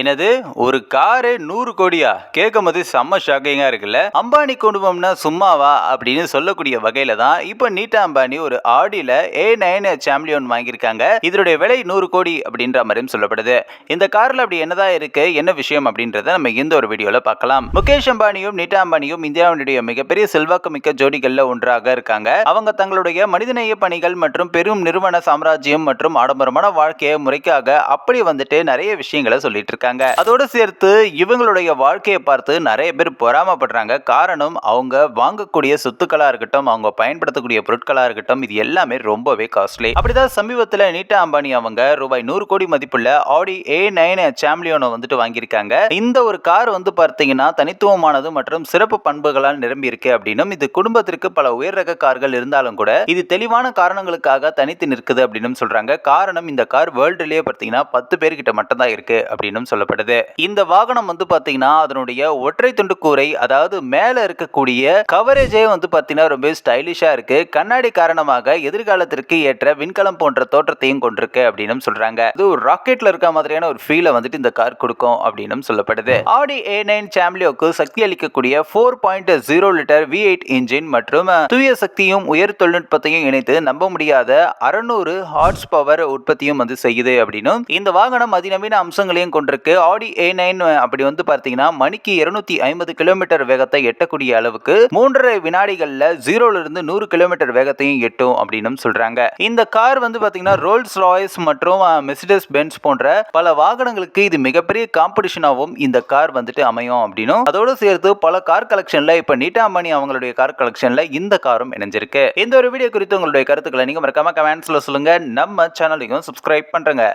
என்னது ஒரு காரு நூறு கோடியா? கேட்கும் போது செம்ம ஷாக்கிங்கா இருக்குல்ல? அம்பானி குடும்பம்னா சும்மாவா? அப்படின்னு சொல்லக்கூடிய வகையில தான் இப்போ நீட்டா அம்பானி ஒரு ஆடியில ஏ நைன் சாம்பிளியன் வாங்கியிருக்காங்க. இதனுடைய விலை நூறு கோடி அப்படின்ற மாதிரியும் சொல்லப்படுது. இந்த கார்ல அப்படி என்னதான் இருக்கு என்ன விஷயம் அப்படின்றத நம்ம இந்த ஒரு வீடியோல பார்க்கலாம். முகேஷ் அம்பானியும் நீட்டா அம்பானியும் இந்தியாவினுடைய மிகப்பெரிய செல்வாக்கு மிக்க ஜோடிகள்ல ஒன்றாக இருக்காங்க. அவங்க தங்களுடைய மனிதநேய பணிகள் மற்றும் பெரும் நிறுவன சாம்ராஜ்யம் மற்றும் ஆடம்பரமான வாழ்க்கையை முறைக்காக அப்படி வந்துட்டு நிறைய விஷயங்களை சொல்லிட்டு இருக்காங்க. அதோடு சேர்த்து இவங்களுடைய வாழ்க்கையை பார்த்து நிறைய பேர் பொறாமப்படுறாங்க. காரணம் அவங்க வாங்கக்கூடிய சொத்துக்களா இருக்கட்டும் அவங்க பயன்படுத்தக்கூடிய பொருட்களா இருக்கட்டும் இது எல்லாமே ரொம்பவே காஸ்ட்லி அப்படிதான் சமீபத்தில் நீட்டா அம்பானி அவங்க ரூபாய் நூறு கோடி மதிப்புள்ள ஆடி ஏ நைன் சாம்லியோனை வந்துட்டு வாங்கியிருக்காங்க. இந்த ஒரு கார் வந்து பார்த்தீங்கன்னா தனித்துவமானது மற்றும் சிறப்பு பண்புகளால் நிரம்பி இருக்கு அப்படின்னும் இது குடும்பத்திற்கு பல உயர் ரக கார்கள் இருந்தாலும் கூட இது தெளிவான காரணங்களுக்காக தனித்து நிற்குது அப்படின்னு சொல்றாங்க. காரணம் இந்த கார் வேர்ல்டுலயே பார்த்தீங்கன்னா பத்து பேர்கிட்ட மட்டும் தான் இருக்கு அப்படின்னு சொல்லப்படுது. இந்த வாகனம் வந்து பாத்தீங்கன்னா அதனுடைய ஒற்றை துண்டு கூரை அதாவது மேல இருக்கக்கூடிய கவரேஜே வந்து பாத்தீங்கன்னா ரொம்ப ஸ்டைலிஷா இருக்கு. கண்ணாடி காரணமாக எதிர்காலத்திற்கு ஏற்ற விண்கலம் போன்ற தோற்றத்தையும் கொண்டிருக்கு அப்படின்னு சொல்றாங்க. இது ஒரு ராக்கெட்ல இருக்க மாதிரியான ஒரு ஃபீலை வந்துட்டு இந்த கார் கொடுக்கும் அப்படின்னு சொல்லப்படுது. ஆடி ஏ நைன் சாம்லியோக்கு சக்தி அளிக்கக்கூடிய four point zero litre V eight engine மற்றும் தூய சக்தியும் உயர் தொழில்நுட்பத்தையும் இணைத்து நம்ப முடியாத அறுநூறு ஹார்ஸ் பவர் உற்பத்தியும் வந்து செய்யுது அப்படின்னும் இந்த வாகனம் அதிநவீன அம்சங்களையும் கொண்டிருக்கு. ஆடி ஏ நைன் அப்படி வந்து பார்த்தீங்கன்னா மணிக்கு இருநூத்தி ஐம்பது கிலோமீட்டர் வேகத்தை எட்டக்கூடிய அளவுக்கு மூன்றரை வினாடிகள்ல ஜீரோல இருந்து நூறு கிலோமீட்டர் வேகத்தையும் எட்டும் அப்படின்னு சொல்றாங்க. இந்த கார் வந்து பார்த்தீங்கன்னா ரோல்ஸ் ராய்ஸ் மற்றும் மெசிடஸ் பென்ஸ் போன்ற பல வாகனங்களுக்கு இது மிகப்பெரிய காம்படிஷனாகவும் இந்த கார் வந்துட்டு அமையும் அப்படின்னும். அதோடு சேர்த்து பல கார் கலெக்ஷன்ல இப்ப நீட்டா அம்பானி அவங்களுடைய கார் கலெக்ஷன்ல இந்த காரும் இணைஞ்சிருக்கு. இந்த ஒரு வீடியோ குறித்து உங்களுடைய கருத்துக்களை நீங்க மறக்காம கமெண்ட்ஸ்ல சொல்லுங்க. நம்ம சேனலையும் சப்ஸ்கிரைப் பண்றேங்க.